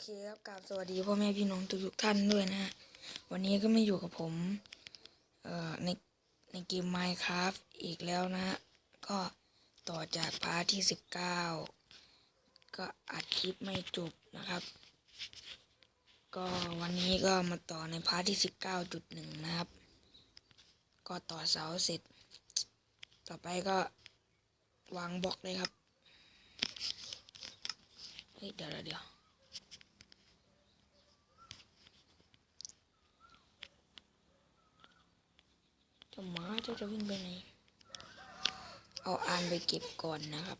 เคครับกราบสวัสดีพ่อแม่พี่น้องทุกๆท่านด้วยนะฮะวันนี้ก็ม่อยู่กับผมเอ่อในในเกม Minecraft อีกแล้วนะฮะก็ต่อจากพาร์ทที่สิบเก้าก็อัดคลิปไม่จบนะครับ ก็วันนี้ก็มาต่อในพาร์ทที่สิบเก้าจุดหนึ่งนะครับ ก็ต่อเสาเสร็จ ต่อไปก็วางบล็อกเลยครับเฮ้ยเดี๋ยวเดี๋ยวเดี๋ยว เจะหมาจะจะวิ่งไปไหน เอาอานไปเก็บก่อนนะครับ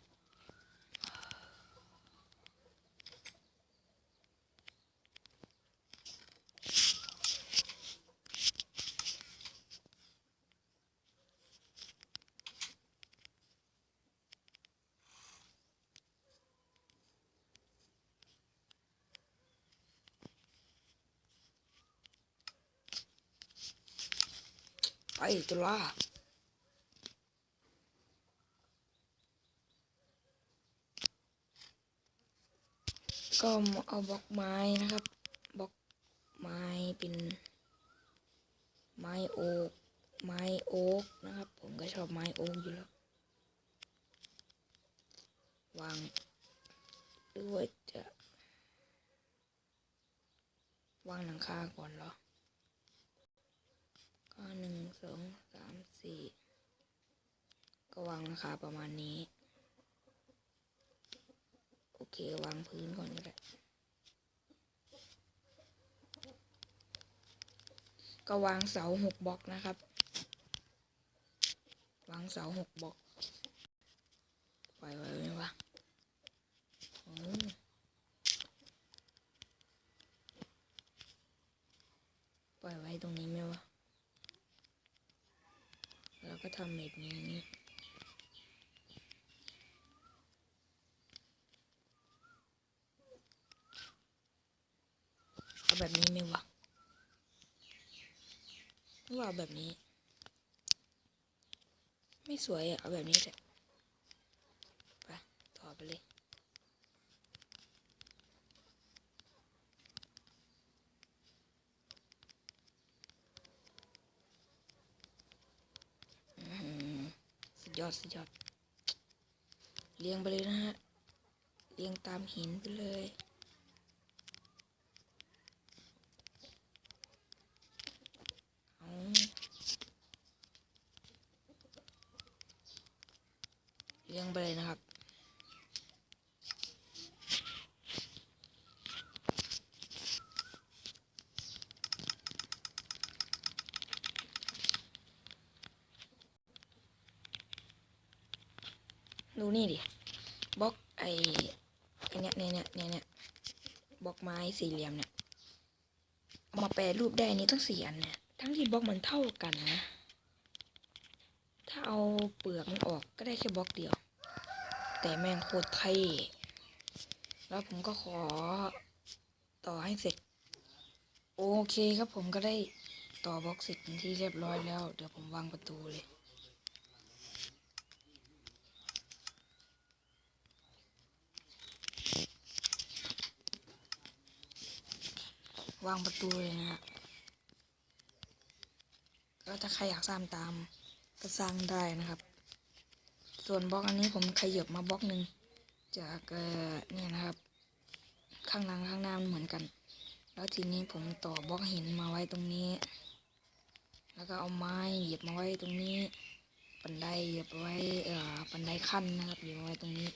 ไปตุลาก็เอาบล็อกไม้นะครับบล็อกไม้เป็น ไม้โอ๊กไม้โอ๊กนะครับ ผมก็ชอบไม้โอ๊กอยู่แล้ววางหรือว่าจะวางหลังคาก่อนเหรอ ก็หนึ่งสองสามสี่ ก็วางราคาประมาณนี้ โอเควางพื้นก่อนก็ได้ก็วางเสาหกบล็อกนะครับ วางเสาหกบล็อกปล่อยไว้ไหมวะปล่อยไว้ตรงนี้ไหมวะ แล้วก็ทำแบบนี้นี่เอา แบบนี้ไหมวะหรือว่าแบบนี้ ไม่สวยอะเอาแบบนี้แหละไปต่อไปเลยสุดยอดสุดยอด เรียงไปเลยนะฮะ เรียงตามหินไปเลยเอา เรียงไปเลยนะครับ ดูนี่ดิบล็อกไอไอเนี้ยเนี่ยเนี่ยเนี่ยเนี่ยบล็อกไม้สี่เหลี่ยมเนี่ยเอามาแปรรูปได้นี้ต้องสี่อันเนี่ยทั้งที่บล็อกมันเท่ากันนะ เอาเปลือกมันออกก็ได้แค่บล็อกเดียว แต่แม่งโคตรเท่แล้วผมก็ขอต่อให้เสร็จ โอเคครับผมก็ได้ต่อบล็อกเสร็จที่เรียบร้อยแล้ว เดี๋ยวผมวางประตูเลย วางประตูเลยนะฮะก็ถ้าใครอยากสร้างตาม ก็สร้างได้นะครับ ส่วนบล็อกอันนี้ผมขยับมาบล็อกหนึ่งจากเนี่ยนะครับ ข้างหลังข้างหน้ามันเหมือนกัน แล้วทีนี้ผมต่อบล็อกหินมาไว้ตรงนี้ แล้วก็เอาไม้เหยียบมาไว้ตรงนี้ บันไดเหยียบไว้เอ่อบันไดขั้นนะครับเหยียบมาไว้ตรงนี้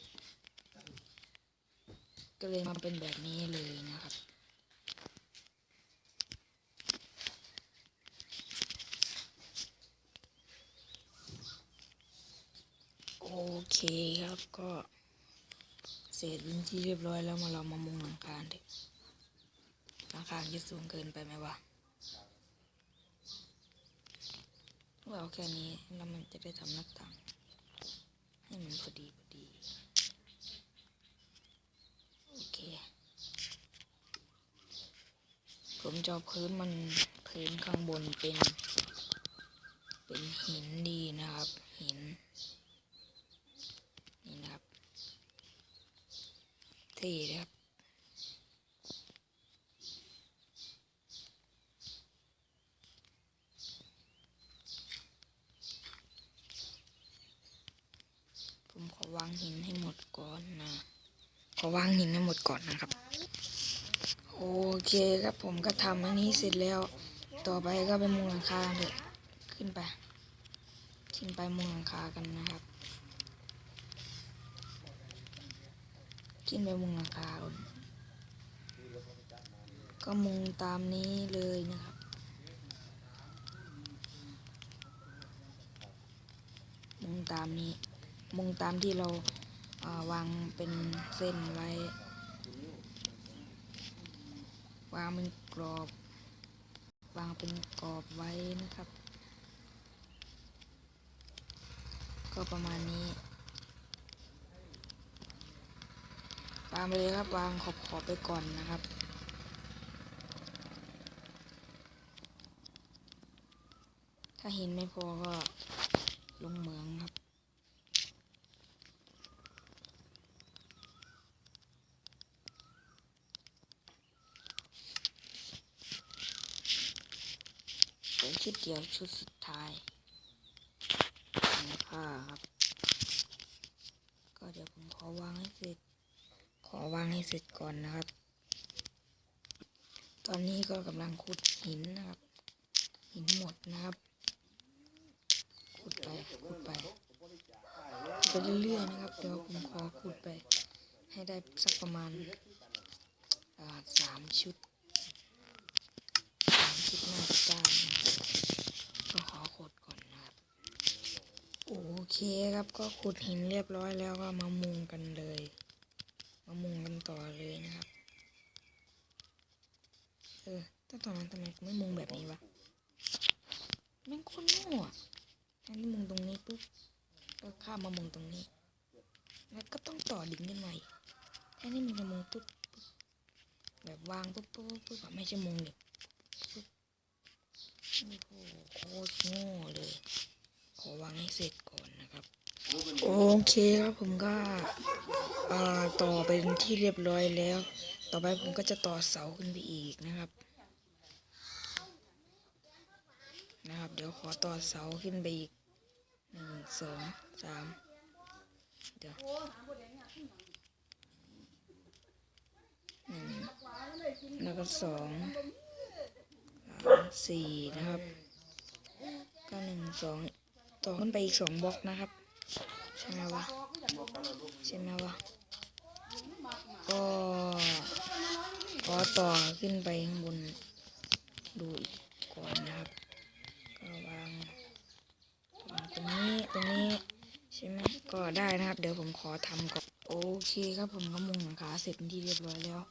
ก็เลยมาเป็นแบบนี้เลยนะครับ โอเคครับก็เสร็จเป็นที่เรียบร้อยแล้วมาเรามามุงหลังคาดิหลังคาจะสูงเกินไปไหมวะเอาแค่นี้แล้วมันจะได้ทำหน้าต่างให้มันพอดีพอดีโอเค ผมจะพื้นมันพื้นข้างบนเป็น เป็นหินดีนะครับหิน สี่นะครับผมขอวางหินให้หมดก่อนนะ ขอวางหินให้หมดก่อนนะครับ โอเคครับผมก็ทำอันนี้เสร็จแล้ว ต่อไปก็ไปมุงหลังคาเด็กขึ้นไป ขึ้นไปมุงหลังคากันนะครับ ขึ้นไปมุงหลังคาก็มุงตามนี้เลยนะครับ มุงตามนี้ มุงตามที่เราเอ่อวางเป็นเส้นไว้ วางเป็นกรอบ วางเป็นกรอบไว้นะครับ ก็ประมาณนี้ วางไปเลยครับวางขอบขอบไปก่อนนะครับถ้าหินไม่พอก็ลงเหมืองครับ เป็นชุดเดียวชุดสุดท้ายนะคะครับ ก็เดี๋ยวผมขอวาง วางให้เสร็จก่อนนะครับ ตอนนี้ก็กำลังขุดหินนะครับ หินหมดนะครับ ขุดไปขุดไปขุดไปเรื่อยๆนะครับเดี๋ยวผมขอขุดไป ให้ได้สักประมาณสามชุดสามชุดน่าจะได้นก็ขอขุดก่อนนะครับ โอเคครับก็ขุดหินเรียบร้อยแล้วก็มามุงกันเลย มามุงกันต่อเลยนะครับ เออแต่ตอนนั้นทำไมกูไม่มุงแบบนี้วะแม่งโคนโง่อะแทนที่มุงตรงนี้ปุ๊บก็ข้ามมามุงตรงนี้ แล้วก็ต้องต่อดิ่งกันใหม่แทนที่มึงจะมุงปุ๊บแบบวางปุ๊บปุ๊บปุ๊บไม่ใช่มุงเนี่ยปุ๊บโอ้โหโคตรโง่เลย ขอวางให้เสร็จก่อนนะครับ โอเคครับผมก็ ต่อเป็นที่เรียบร้อยแล้ว ต่อไปผมก็จะต่อเสาขึ้นไปอีกนะครับ นะครับ เดี๋ยวขอต่อเสาขึ้นไปอีกหนึ่งสองสามเดี๋ยวหนึ่งแล้วก็สองสามสี่นะครับก็หนึ่งสองต่อขึ้นไปอีกสองบล็อกนะครับใช่ไหมวะใช่ไหมวะ ก็ขอต่อขึ้นไปข้างบนดูอีกก่อนนะครับ ก็วางวางตรงนี้ตรงนี้ใช่ไหมก็ได้นะครับ เดี๋ยวผมขอทำก่อนโอเคครับผมก็มุงหลังคาเสร็จเป็นที่เรียบร้อยแล้ว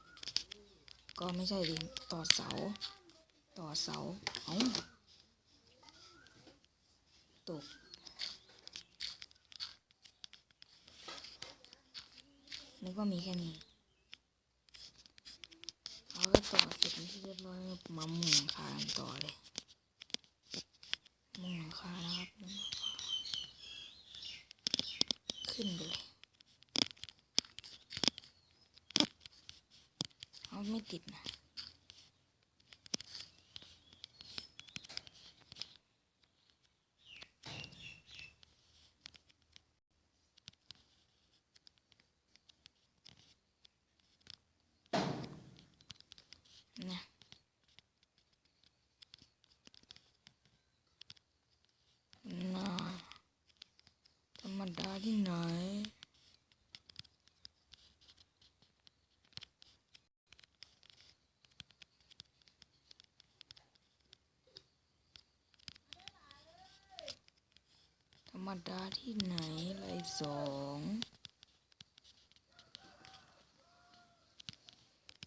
ก็ไม่ใช่ดิต่อเสา ต่อเสาเอาตกนึกว่ามีแค่นี้เราก็ต่อเสร็จ เป็นที่เรียบร้อยมามุงหลังคานต่อเลยมุงหลังคานะครับขึ้นไปเลยเอาไม่ติดนะน่าธรรมดาที่ไหน ธ รรมดาที่ไหนไรสอง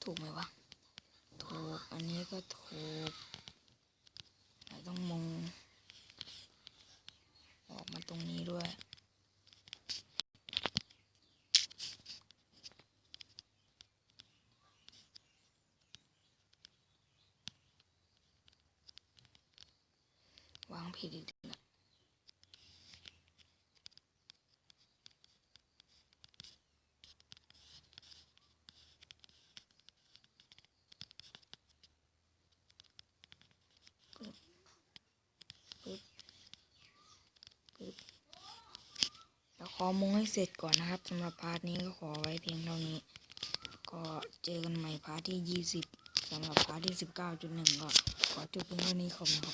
ถูกไหมวะ ถูก อันนี้ก็ถูกเราต้องมองออกมาตรงนี้ด้วยวางผิดอีกแล้วปึ๊บปึ๊บปึ๊บแล้วข อมุงให้เสร็จก่อนนะครับสำหรับพาร์ทนี้ก็ขอไว้เพียงเท่านี้ ก็เจอกันใหม่พาร์ทที่ยี่สิบสำหรับพาร์ทที่สิบเก้าจุดหนึ่งก็ขอจบเพียงเท่านี้ขอบคุณครับ